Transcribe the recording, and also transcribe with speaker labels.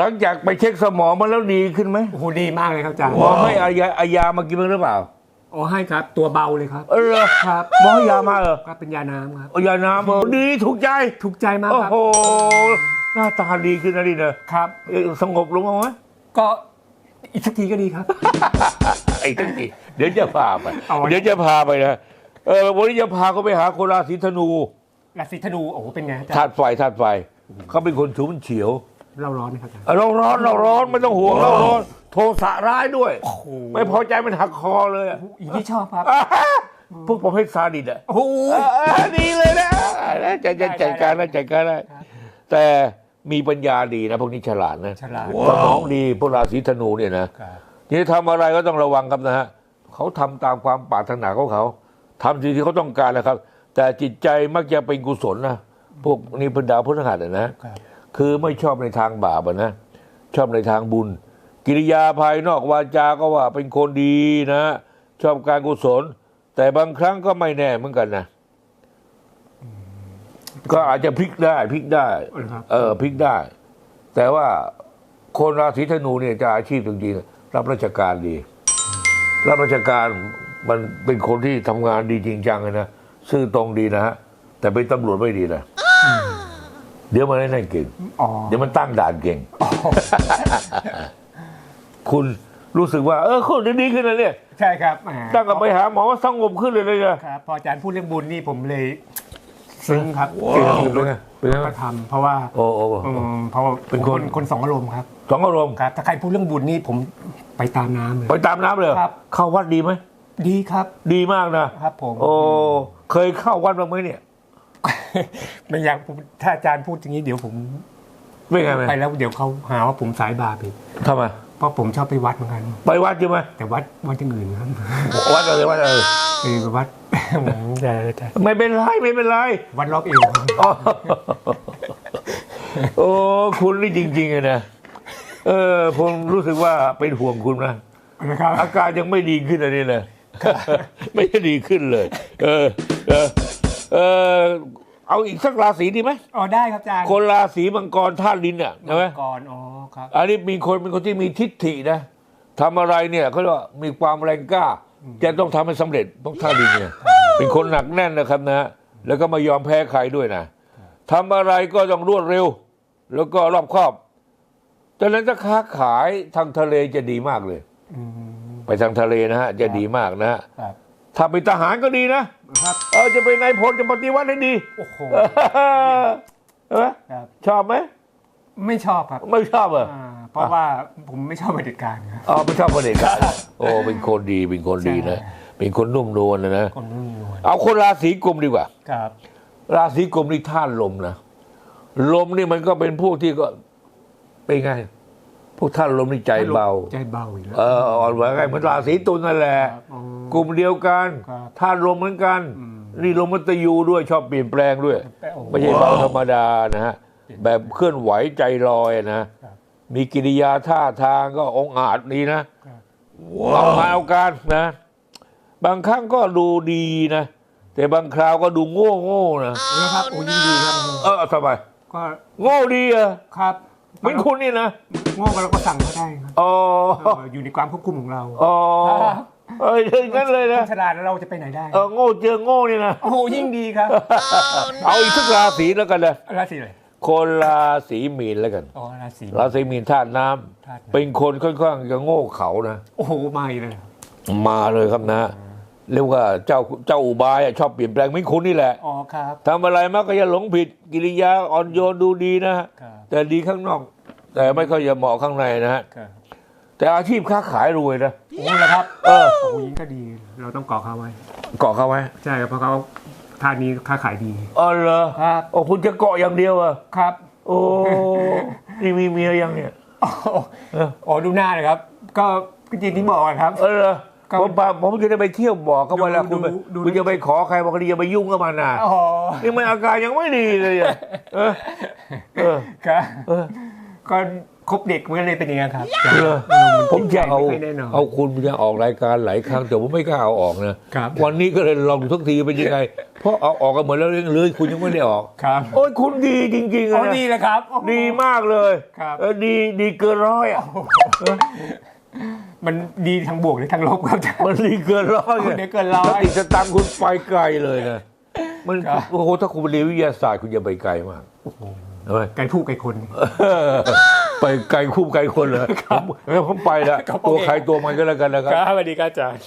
Speaker 1: หลังจากไปเช็คสมองมาแล้วดีขึ้นไหม
Speaker 2: โอ้โหดีมากเลยครับอาจารย์
Speaker 1: หมอให้อายาอายามากินบ้างหรือเปล่า
Speaker 2: โอ้ให้ครับ ตัวเบาเลยครับ
Speaker 1: เออเหรอ
Speaker 2: ครับ
Speaker 1: หมอให้ยามาเหรอ
Speaker 2: ก็เป็นยาน้ำครับ
Speaker 1: เอายาน้ำเออดีถูกใจ
Speaker 2: ถูกใจมาก
Speaker 1: โอ้
Speaker 2: ครับ
Speaker 1: โห หน้าตาดีขึ้นนะดิเนอะ
Speaker 2: ครับ
Speaker 1: เออสงบลงมั้งไหม
Speaker 2: ก็อีกสักทีก็ดีครับ
Speaker 1: ไอ้ตั้งทีเดี๋ยวจะพาไป
Speaker 2: เอาไว้
Speaker 1: เดี๋ยวจะพาไปนะ เออวันนี้จะพาเขาไปหาคนราศีธนู
Speaker 2: ราศีธนูโอ้โหเป็นไงอาจาร
Speaker 1: ธา
Speaker 2: ย์
Speaker 1: ตุไฟธาตุไฟเขาเป็นคนฉุนเฉียว
Speaker 2: เราร้อนไหมครับอาจารย์
Speaker 1: เออเราร้อนเราร้อนไม่ต้องห่วงเราร้อน โทสะร้ายด้วย
Speaker 2: โอ้โห
Speaker 1: ไม่พอใจมันหักคอเลยอะ
Speaker 2: อีกที่ชอบครับ
Speaker 1: อ่าฮะพวกประเภทซาดิสอะ
Speaker 2: โอ้โห
Speaker 1: อ่าดีเลยนะจะจะจัดการนะจัดการได้แต่มีปัญญาดีนะ พวกนี้ฉลาดนะ
Speaker 2: ฉลาด
Speaker 1: สมองดีพวกราศีธนูเนี่ยนะครับนี่ทำอะไรก็ต้องระวังครับนะฮะเขาทำตามความปรารถนาของเขาทำสิ่งที่เขาต้องการนะครับ แต่จิตใจมักจะเป็นกุศลนะ พวกนี้เป็นดาวพฤหัสอะนะ
Speaker 2: ครับ
Speaker 1: คือไม่ชอบในทางบาปนะ ชอบในทางบุญ กิริยาภายนอกวาจาก็ว่าเป็นคนดีนะ ชอบการกุศล แต่บางครั้งก็ไม่แน่เหมือนกันนะก็อาจจะพลิกได้พลิกได้ เออพลิกได้ แต่ว่าคนราศีธนูเนี่ยจะอาชีพจริงๆรับราชการดี รับราชการมันเป็นคนที่ทำงานดีจริงจังเลยนะซื่อตรงดีนะฮะแต่เป็นตำรวจไม่ดีนะ เดี๋ยวมันได้นั่นเก่ง
Speaker 2: อ๋อ
Speaker 1: เดี๋ยวมันตั้งด่านเก่ง คุณรู้สึกว่า เออคนดีขึ้นแล้วเนี่ย
Speaker 2: ใช่ครับแหม
Speaker 1: ตั้งกับไปหาหมอสงบขึ้นเลยเลยนะครับ
Speaker 2: พออาจารย์พูดเรื่องบุญนี่ผมเลยซึ้งครับ
Speaker 1: เป็นไงเป็นไง
Speaker 2: ก็ทำเพราะว่า
Speaker 1: โอ้โอ้
Speaker 2: อืมเพราะว่า
Speaker 1: เป็นคน
Speaker 2: คนสองอารมณ์ครับ
Speaker 1: สองอารมณ์
Speaker 2: ครับถ้าใครพูดเรื่องบุญนี่ผมไปตามน้ำเลย
Speaker 1: ไปตามน้ำเลยเหรอ
Speaker 2: ครับ
Speaker 1: เข้าวัดดีไหม
Speaker 2: ดีครับ
Speaker 1: ดีมากนะครับ
Speaker 2: ผม
Speaker 1: โอ้เคยเข้าวัดบ้างไหมเนี่ย
Speaker 2: ไม่อยากผมถ้าอาจารย์พูดอย่างนี้เดี๋ยวผม
Speaker 1: ไม่ไงไหม
Speaker 2: ไปแล้วเดี๋ยวเขาหาว่าผมสายบาปอีก
Speaker 1: ทำไม
Speaker 2: เพราะผมชอบไปวัดเหมือนกัน
Speaker 1: ไปวัดใช่ไหม
Speaker 2: แต่วัดวัดที่อื่นครับ
Speaker 1: วัดอะไรวัดอะไร
Speaker 2: คือวัดแต่แต่
Speaker 1: ไม่เป็นไรไม่เป็นไร
Speaker 2: วัดรอบเอวครับ
Speaker 1: อ๋อโอ้คุณนี่จริงๆเลยนะเออผมรู้สึกว่าเป็นห่วงคุณนะ
Speaker 2: นะครับ
Speaker 1: อาการยังไม่ดีขึ้นอันนี้นะไม่ได้ดีขึ้นเลย เออ เออเออ เอาอีกสักราศีดีไหม
Speaker 2: อ๋อได้ครับอาจารย์
Speaker 1: คนราศีมังกรธาตุดินอะใช่ไหม
Speaker 2: ก่อนอ๋อครับ
Speaker 1: อันนี้มีคนเป็นคนที่มีทิฏฐินะทำอะไรเนี่ยเขาเรียกว่ามีความแรงกล้า จะต้องทำให้สำเร็จพวกธาตุดินเนี่ย เป็นคนหนักแน่นนะครับนะ แล้วก็ไม่ยอมแพ้ใครด้วยนะทำอะไรก็ต้องรวดเร็ว แล้วก็รอบคอบดังนั้นถ้าค้าขายทางทะเลจะดีมากเลย
Speaker 2: อืม
Speaker 1: ไปทางทะเลนะฮะจะดีมากนะฮะ
Speaker 2: ครับ
Speaker 1: ถ้าเป็นทหารก็ดีนะ
Speaker 2: ครับ
Speaker 1: เออจะเป็นนายพลจะปฏิวัติให้ดี
Speaker 2: โอ้โห
Speaker 1: เออ
Speaker 2: ครับ
Speaker 1: ชอบไหม
Speaker 2: ไม่ชอบครับ
Speaker 1: ไม่ชอบเหรอ
Speaker 2: อ่าเพราะว่าผมไม่ชอบเผด็จการครับ
Speaker 1: อ๋อไม่ชอบประเด็นการโอ้เป็นคนดีเป็นคนดีนะ
Speaker 2: ใช่
Speaker 1: เป็นคนนุ่มนวลนะนะ
Speaker 2: คนนุ่มนวล
Speaker 1: เอาคนราศีกุมดีกว่า
Speaker 2: ครับ
Speaker 1: ราศีกุมนี่ท่านลมนะลมนี่มันก็เป็นพวกที่ก็เป็นไง พวกท่านลมนี่ใจเบา
Speaker 2: ใจเบาอีกแล้ว
Speaker 1: เอออ่อนไหวไงเหมือนราศีตุลนั่นแหละ
Speaker 2: ครับอ๋อก
Speaker 1: ลุ่มเดียวกัน
Speaker 2: ครับ
Speaker 1: ท่านลมเหมือนกัน
Speaker 2: อืม
Speaker 1: นี่ลมมันตยูด้วยชอบเปลี่ยนแปลงด้วย
Speaker 2: โอ้โห
Speaker 1: ไม่ใช่เบาธรรมดานะฮะแบบเคลื่อนไหวใจลอยนะ
Speaker 2: ครับ
Speaker 1: มีกิริยาท่าทางก็องอาจดีนะครับเอามาเอาการนะ บางครั้งก็ดูดีนะ แต่บางคราวก็ดูโง่โง่ๆนะ
Speaker 2: นะครับโอ้ยิ่งดีครับ
Speaker 1: เออทำไม
Speaker 2: ก็
Speaker 1: โง่ดีเหรอะ
Speaker 2: ครับ
Speaker 1: เหมือนคุณนี่นะ
Speaker 2: โง่ก็เราก็สั่งเขาได้ครับ
Speaker 1: อ๋อ
Speaker 2: เอออยู่ในความควบคุมของเรา
Speaker 1: อ๋อ
Speaker 2: ครับ
Speaker 1: เอ้ยอย่างนั้นเลยนะ
Speaker 2: คฉลาดแล้วเราจะไปไหนได้
Speaker 1: เออโง่เจอโง่นี่นะ
Speaker 2: โอ้โหยิ่งดีครับ
Speaker 1: เอาอีกสักราศีแล้วกันนะ
Speaker 2: ราศีอะไร
Speaker 1: คนราศีมีนแล้วกัน
Speaker 2: อ๋อราศี
Speaker 1: ราศีมีนธาตุน้ำ
Speaker 2: ธาตุน้ำ
Speaker 1: เป็นคนค่อนข้างจะโง่เขานะ
Speaker 2: โอ้โหมาอีกเลย
Speaker 1: มาเลยครับนะ เรียกว่าเจ้าเจ้าอุบายอะชอบเปลี่ยนแปลงเหไม่คุณนี่แหละ
Speaker 2: อ๋อครับ
Speaker 1: ทำอะไรมักก็จะหลงผิดกิริยาอ่อนโยนดูดีนะฮะ
Speaker 2: ครับ
Speaker 1: แต่ดีข้างนอก แต่ไม่ค่อยจะเหมาะข้างในนะฮะ
Speaker 2: ครับ
Speaker 1: แต่อาชีพค้าขายรวยนะ
Speaker 2: โอ้แล้วครับ
Speaker 1: เออ
Speaker 2: โอ้โหยิ่งก็ดี เราต้องเกาะเขาไว้
Speaker 1: เกาะเขาไว้
Speaker 2: ใช่ครับเพราะเขาทานนี้ค้าขายดี
Speaker 1: เออเหรอ
Speaker 2: ครับ
Speaker 1: โอ้คุณจะเกาะอย่างเดียวอะ
Speaker 2: ครับ
Speaker 1: โอ้นี่มีเมียยังเนี่ย
Speaker 2: โอ้โห
Speaker 1: เออ
Speaker 2: อ๋อดูหน้าเลยครับ ก็จริงๆที่บอกอะครับ
Speaker 1: เออเหรอ
Speaker 2: ครับ
Speaker 1: ผมพาผมจะได้ไปเที่ยวบอกเขาเวลาคุณไป
Speaker 2: ดูดู
Speaker 1: คุณจะไปขอใครบอกว่าอย่าไปยุ่งกับมันนะ
Speaker 2: อ๋อ
Speaker 1: นี่มันอาการยังไม่ดีเลยอะเออเออ
Speaker 2: ครับ
Speaker 1: เออ
Speaker 2: ก็คบเด็กมันก็เลยเป็นอย่างนี้ครับ
Speaker 1: เหรอผมจะเอา
Speaker 2: ไม่ค่ยแน่นอน
Speaker 1: เอาคุณจะออกรายการหลายครั้งแต่ผมไม่กล้าเอาออกนะ ครับ วันนี้ก็เลยลองทุกทีเป็นยังไง เพราะเอาออกกันหมดแล้วเลยคุณยังไม่ได้ออก
Speaker 2: ครับ
Speaker 1: โอ้ยคุณดีจริงๆ
Speaker 2: โอ้
Speaker 1: อะนะ
Speaker 2: ดีเลยครับโอ้โห
Speaker 1: ดีมากเลย
Speaker 2: ครับ
Speaker 1: เออดีดีเกินร้อยอะ
Speaker 2: มันดีทั้งบวกหรือทั้งลบครับอาจารย์
Speaker 1: มันดีเกินร้อย
Speaker 2: คุณเดี๋ยวเกินร้อย
Speaker 1: สติสตังค์คุณไปไกลเลยนะมัน
Speaker 2: ครับ
Speaker 1: โอ้โหถ้าคุณเรียนวิทยาศาสตร์คุณจะไปไกลมากใช่ ไหม
Speaker 2: ไก่ผู้ไก่คน
Speaker 1: เออไปไกลคู่ไกลคนเลยผมงั้นผมไปละ
Speaker 2: ครับโอเค
Speaker 1: ตัวใครตัวมันก็แล้วกันนะครับ
Speaker 2: ครับสวัสดีครับอาจารย์